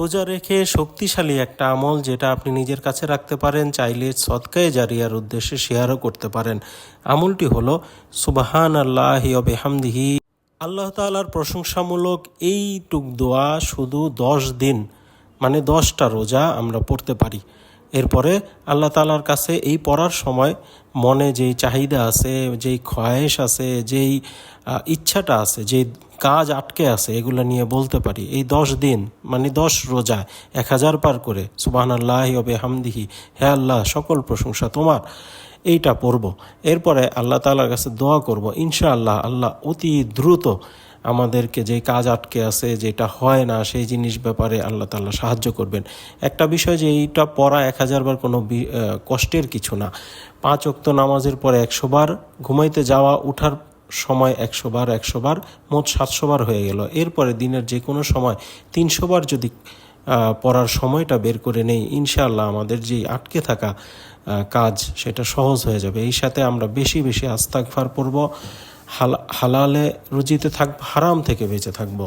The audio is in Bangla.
রোজা রেখে শক্তিশালী একটা আমল যেটা আপনি নিজের কাছে রাখতে পারেন, চাইলে সৎকায় জারিয়ার উদ্দেশ্যে শেয়ারও করতে পারেন। আমলটি হল সুবাহান আল্লাহ বেহামদিহি। আল্লাহ তালার প্রশংসামূলক এইটুক দোয়া শুধু দশ দিন মানে দশটা রোজা আমরা পড়তে পারি। এরপরে আল্লাহ তালার কাছে এই পড়ার সময় মনে যেই চাহিদা আছে, যেই খয়েশ আছে, যেই ইচ্ছাটা আছে, যেই কাজ আটকে আছে, এগুলো নিয়ে বলতে পারি। এই দশ দিন মানে দশ রোজা, এক হাজার পার করে সুবাহান আল্লাহ ওবে হামদিহি হে আল্লাহ, সকল প্রশংসা তোমার। এইটা পড়ব। এরপরে আল্লাহ তালার কাছে দোয়া করব। ইনশাআল্লাহ, আল্লাহ অতি দ্রুত আমাদেরকে যে কাজ আটকে আছে, যেটা হয় না, সেই জিনিস ব্যাপারে আল্লাহ তাল্লাহ সাহায্য করবেন। একটা বিষয় যে এইটা পড়া এক হাজার বার কোনো কষ্টের কিছু না। পাঁচ অক্ত নামাজের পরে একশো বার, ঘুমাইতে যাওয়া, উঠার সময় একশো বার একশো বার, মোট সাতশো বার হয়ে গেল। এরপরে দিনের যে কোনো সময় তিনশো বার যদি পড়ার সময়টা বের করে নেই, ইনশাআল্লাহ আমাদের যে আটকে থাকা কাজ সেটা সহজ হয়ে যাবে। এই সাথে আমরা বেশি বেশি আস্তাকফার পড়ব। হালালে রুচিতে থাকব হারাম থেকে বেঁচে থাকব।